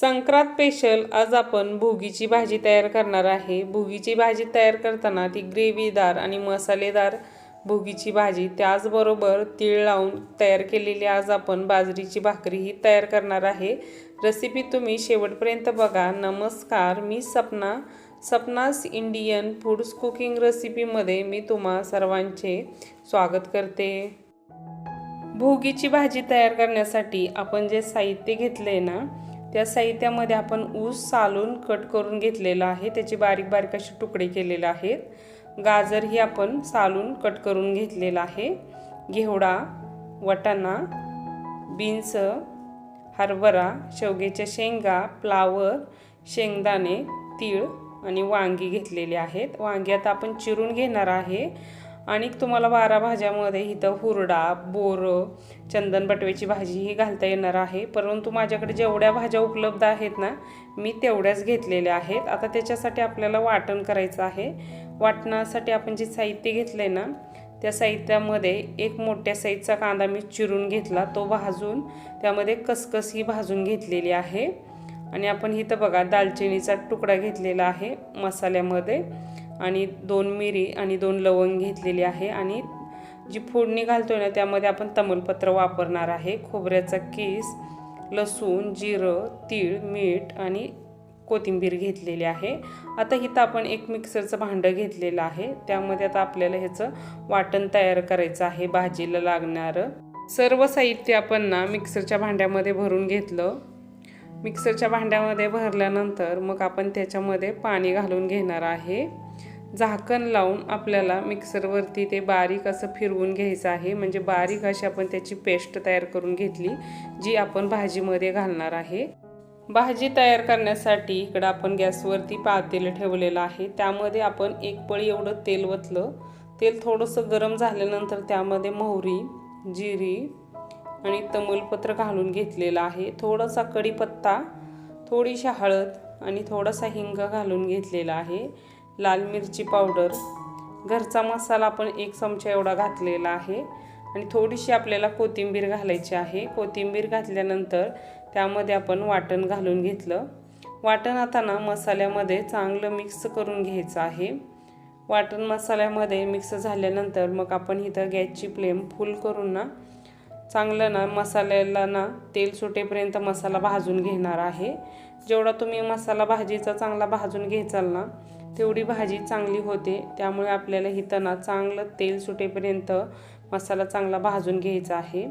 Sankrant special आज आपण भोगीची भाजी तयार करणार आहे. भोगीची भाजी तयार करताना ती ग्रेव्हीदार आणि मसालेदार भोगीची भाजी त्याचबरोबर तीळ लावून तयार केलेली आज आपण बाजरीची भाकरीही तयार करणार आहे. रेसिपी तुम्ही शेवटपर्यंत बघा. नमस्कार मी Sapna. Sapna's Indian foods cooking रेसिपीमध्ये मी तुम्हा सर्वांचे स्वागत करते. भोगीची भाजी तयार करण्यासाठी आपण जे साहित्य घेतले ना त्या साहित्यामध्ये आपण ऊस सालून कट करून घेतलेला आहे. त्याचे बारीक बारीक असे तुकडे केलेले आहेत. गाजरही आपण सालून कट करून घेतलेला आहे. घेवडा वटाणा बीन्स हरभरा शेवग्याच्या शेंगा फ्लावर शेंगदाणे तीळ आणि वांगी घेतलेली आहेत. वांगी आता आपण चिरून घेणार आहे. आणि तुम्हाला बारा भाज्यामध्ये इथं हुरडा बोरं चंदन बटव्याची भाजी ही घालता येणार आहे. परंतु माझ्याकडे जेवढ्या भाज्या उपलब्ध आहेत ना मी तेवढ्याच घेतलेल्या आहेत. आता त्याच्यासाठी आपल्याला वाटण करायचं आहे. वाटणासाठी आपण जे साहित्य घेतलं आहे ना त्या साहित्यामध्ये एक मोठ्या साईजचा कांदा मी चिरून घेतला. तो भाजून त्यामध्ये कसकस ही भाजून घेतलेली आहे. आणि आपण इथं बघा दालचिनीचा तुकडा घेतलेला आहे मसाल्यामध्ये. आणि दोन मिरी आणि दोन लवंग घेतलेली आहे. आणि जी फोडणी घालतोय ना त्यामध्ये आपण तमलपत्र वापरणार आहे. खोबऱ्याचा केस लसूण जिरं तीळ मीठ आणि कोथिंबीर घेतलेली आहे. आता इथं आपण एक मिक्सरचं भांडं घेतलेलं आहे. त्यामध्ये आता आपल्याला ह्याचं वाटण तयार करायचं आहे भाजीला लागणारं. सर्व साहित्य आपण ना मिक्सरच्या भांड्यामध्ये भरून घेतलं. मिक्सरच्या भांड्यामध्ये भरल्यानंतर मग आपण त्याच्यामध्ये पाणी घालून घेणार आहे. झाकण लावून आपल्याला मिक्सरवरती ते बारीक असं फिरवून घ्यायचं आहे. म्हणजे बारीक अशी आपण त्याची पेस्ट तयार करून घेतली जी आपण भाजीमध्ये घालणार आहे. भाजी तयार करण्यासाठी इकडं आपण गॅसवरती पातेलं ठेवलेलं आहे. त्यामध्ये आपण एक पळी एवढं तेल वतलं तेल थोडंसं गरम झाल्यानंतर त्यामध्ये मोहरी जिरी आणि तमलपत्र घालून घेतलेलं आहे. थोडासा कढीपत्ता थोडीशी हळद आणि थोडासा हिंग घालून घेतलेला आहे. लाल मिरची पावडर. घरचा मसाला आपण एक चमचा एवढा घातलेला आहे. आणि थोडीशी आपल्याला कोथिंबीर घालायची आहे. कोथिंबीर घातल्यानंतर त्यामध्ये आपण वाटण घालून घेतलं. वाटण आता ना मसाल्यामध्ये चांगलं मिक्स करून घ्यायचं आहे. वाटण मसाल्यामध्ये मिक्स झाल्यानंतर मग आपण इथं गॅसची फ्लेम फुल करून ना चांगलं ना मसाल्याला ना तेल सुटेपर्यंत मसाला भाजून घेणार आहे. जेवढा तुम्ही मसाला भाजीचा चांगला भाजून घ्यायचाल ना तेवढी भाजी चांगली होते. त्यामुळे आपल्याला इथं चांगलं तेल सुटेपर्यंत मसाला चांगला भाजून घ्यायचा आहे.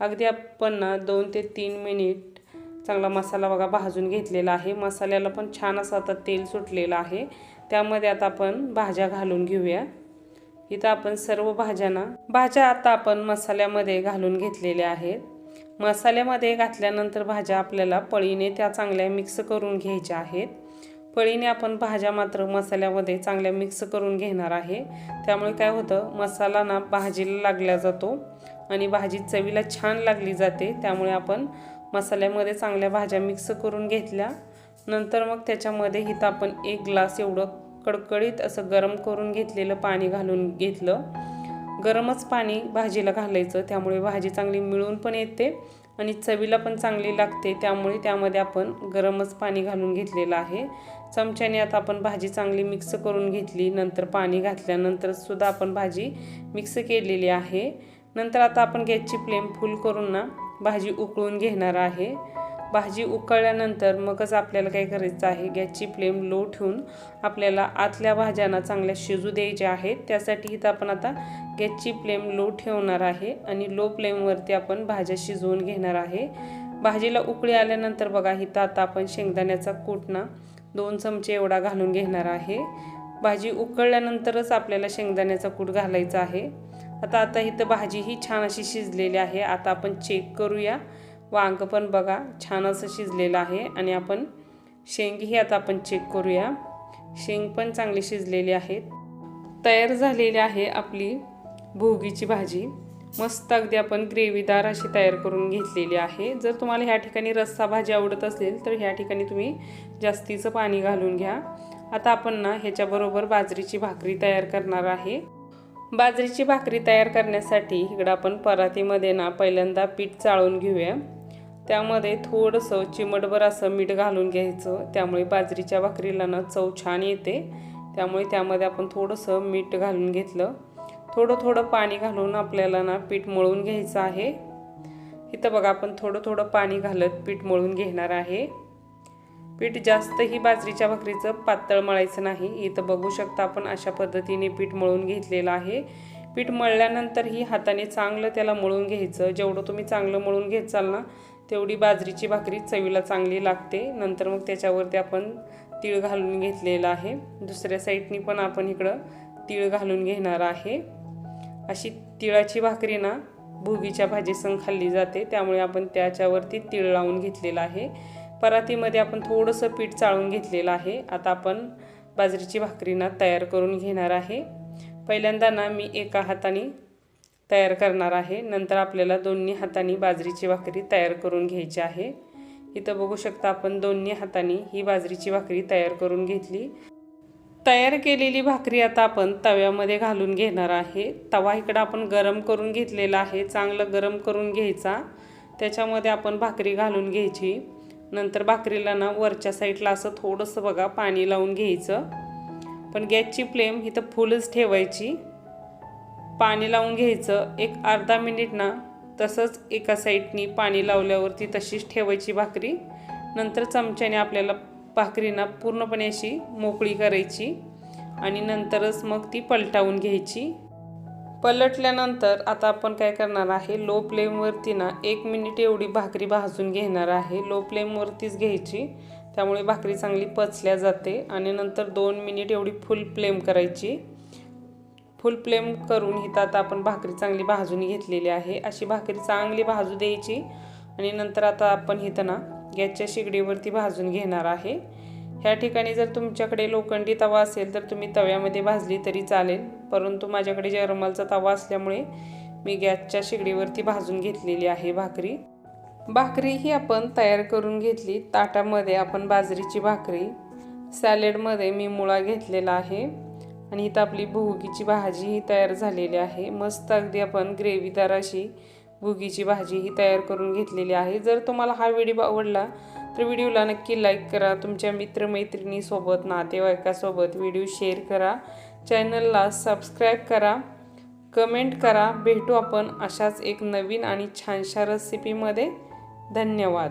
अगदी आपण ना दोन ते तीन मिनिट चांगला मसाला बघा भाजून घेतलेला आहे. मसाल्याला पण छान असं आता तेल सुटलेलं आहे. त्यामध्ये आता आपण भाज्या घालून घेऊया. इथं आपण सर्व भाज्यांना भाज्या आता आपण मसाल्यामध्ये घालून घेतलेल्या आहेत. मसाल्यामध्ये घातल्यानंतर भाज्या आपल्याला पळीने त्या चांगल्या मिक्स करून घ्यायच्या आहेत. पळीने आपण भाज्या मात्र मसाल्यामध्ये चांगल्या मिक्स करून घेणार आहे. त्यामुळे काय होतं मसाला ना भाजीला लागला जातो आणि भाजी चवीला छान लागली जाते. त्यामुळे आपण मसाल्यामध्ये चांगल्या भाज्या मिक्स करून घेतल्या. नंतर मग त्याच्यामध्ये हिथं आपण एक ग्लास एवढं कडकडीत असं गरम करून घेतलेलं पाणी घालून घेतलं. गरमच पाणी भाजीला घालायचं. त्यामुळे भाजी चांगली मिळून पण येते आणि चवीला पण चांगली लागते. त्यामुळे त्यामध्ये आपण गरमच पाणी घालून घेतलेलं आहे. चमच्याने आता आपण भाजी चांगली मिक्स करून घेतली. नंतर पाणी घातल्यानंतर सुद्धा आपण भाजी मिक्स केलेली आहे. नंतर आता आपण गॅसची फ्लेम फुल करून ना भाजी उकळून घेणार आहे. भाजी उकळल्यानंतर मगच आपल्याला काय करायचं आहे? गॅसची फ्लेम लो ठेवून आपल्याला आतल्या भाज्यांना चांगल्या शिजू द्यायच्या आहेत. त्यासाठी इथं आपण आता गॅसची फ्लेम लो ठेवणार आहे आणि लो फ्लेमवरती आपण भाज्या शिजवून घेणार आहे. भाजीला उकळी आल्यानंतर बघा इथं आता आपण शेंगदाण्याचा कूट ना दोन चमचे एवढा घालून घेणार आहे. भाजी उकळल्यानंतरच आपल्याला शेंगदाण्याचा कूट घालायचा आहे. आता आता इथं भाजी ही छान अशी शिजलेली आहे. आता आपण चेक करूया. वांग पण बघा छान असं शिजलेलं आहे आणि आपण शेंगही आता आपण चेक करूया. शेंग पण चांगली शिजलेली आहेत तयार झालेली आहे आपली भोगीची भाजी. मस्त अगदी आपण ग्रेव्हीदार अशी तयार करून घेतलेली आहे. जर तुम्हाला ह्या ठिकाणी रस्सा भाजी आवडत असेल तर ह्या ठिकाणी तुम्ही जास्तीचं पाणी घालून घ्या. आता आपण ना ह्याच्याबरोबर बाजरीची भाकरी तयार करणार आहे. बाजरीची भाकरी तयार करण्यासाठी इकडं आपण परातीमध्ये ना पहिल्यांदा पीठ चाळून घेऊया. त्यामध्ये थोडंसं चिमटभर असं मीठ घालून घ्यायचं. त्यामुळे बाजरीच्या भाकरीला ना चव छान येते. त्यामुळे त्यामध्ये आपण थोडंसं मीठ घालून घेतलं. थोडं थोडं पाणी घालून आपल्याला ना पीठ मळून घ्यायचं आहे. इथं बघा आपण थोडं थोडं पाणी घालत पीठ मळून घेणार आहे. पीठ जास्तही बाजरीच्या भाकरीचं पातळ मळायचं नाही. इथं बघू शकता आपण अशा पद्धतीने पीठ मळून घेतलेलं आहे. पीठ मळल्यानंतर ही हाताने चांगलं त्याला मळून घ्यायचं. जेवढं तुम्ही चांगलं मळून घेत चाल ना तेवढी बाजरीची भाकरी चवीला चांगली लागते. नंतर मग त्याच्यावरती आपण तीळ घालून घेतलेलं आहे. दुसऱ्या साईडनी पण आपण इकडं तीळ घालून घेणार आहे. अशी तिळाची भाकरी ना भुगीच्या भाजीसंग खाल्ली जाते. त्यामुळे आपण त्याच्यावरती तीळ लावून घेतलेलं आहे. परातीमध्ये आपण थोडंसं पीठ चाळून घेतलेलं आहे. आता आपण बाजरीची भाकरी ना तयार करून घेणार आहे. पहिल्यांदा ना मी एका हाताने तयार करणार आहे. नंतर आपल्याला दोन्ही हाताने बाजरीची भाकरी तयार करून घ्यायची आहे. इथं बघू शकता आपण दोन्ही हाताने ही बाजरीची भाकरी तयार करून घेतली. तयार केलेली भाकरी आता आपण तव्यामध्ये घालून घेणार आहे. तवा इकडं आपण गरम करून घेतलेला आहे. चांगलं गरम करून घ्यायचा. त्याच्यामध्ये आपण भाकरी घालून घ्यायची. नंतर भाकरीला ना वरच्या साईडला असं थोडंसं बघा पाणी लावून घ्यायचं. पण गॅसची फ्लेम इथं फुलच ठेवायची. पाणी लावून घ्यायचं. एक अर्धा मिनिट ना तसंच एका साईडनी पाणी लावल्यावरती तशीच ठेवायची भाकरी. नंतर चमच्याने आपल्याला भाकरीना पूर्णपणे अशी मोकळी करायची आणि नंतरच मग ती पलटावून घ्यायची. पलटल्यानंतर आता आपण काय करणार आहे लो फ्लेमवरती ना एक मिनिट एवढी भाकरी भाजून घेणार आहे. लो फ्लेमवरतीच घ्यायची त्यामुळे भाकरी चांगली पचल्या जाते आणि नंतर दोन मिनिट एवढी फुल फ्लेम करायची. फुल फ्लेम करून हिथं आता आपण भाकरी चांगली भाजून घेतलेली आहे. अशी भाकरी चांगली भाजू द्यायची आणि नंतर आता आपण हिथं ना गॅसच्या शिगडीवरती भाजून घेणार आहे. ह्या ठिकाणी जर तुमच्याकडे लोखंडी तवा असेल तर तुम्ही तव्यामध्ये भाजली तरी चालेल. परंतु माझ्याकडे जर्मलचा तवा असल्यामुळे मी गॅसच्या शिगडीवरती भाजून घेतलेली आहे भाकरी. भाकरी ही आपण तयार करून घेतली. ताटामध्ये आपण बाजरीची भाकरी सॅलेडमध्ये मी मुळा घेतलेला आहे. आणि इथं आपली भुगीची भाजी ही तयार झालेली आहे. मस्त अगदी आपण ग्रेव्हीदार अशी भुगीची भाजी ही तयार करून घेतलेली आहे. जर तुम्हाला हा व्हिडिओ आवडला तर व्हिडिओला नक्की लाईक करा. तुमच्या मित्रमैत्रिणीसोबत नातेवाईकासोबत व्हिडिओ शेअर करा. चॅनलला सबस्क्राईब करा. कमेंट करा. भेटू आपण अशाच एक नवीन आणि छानशा रेसिपीमध्ये धन्यवाद.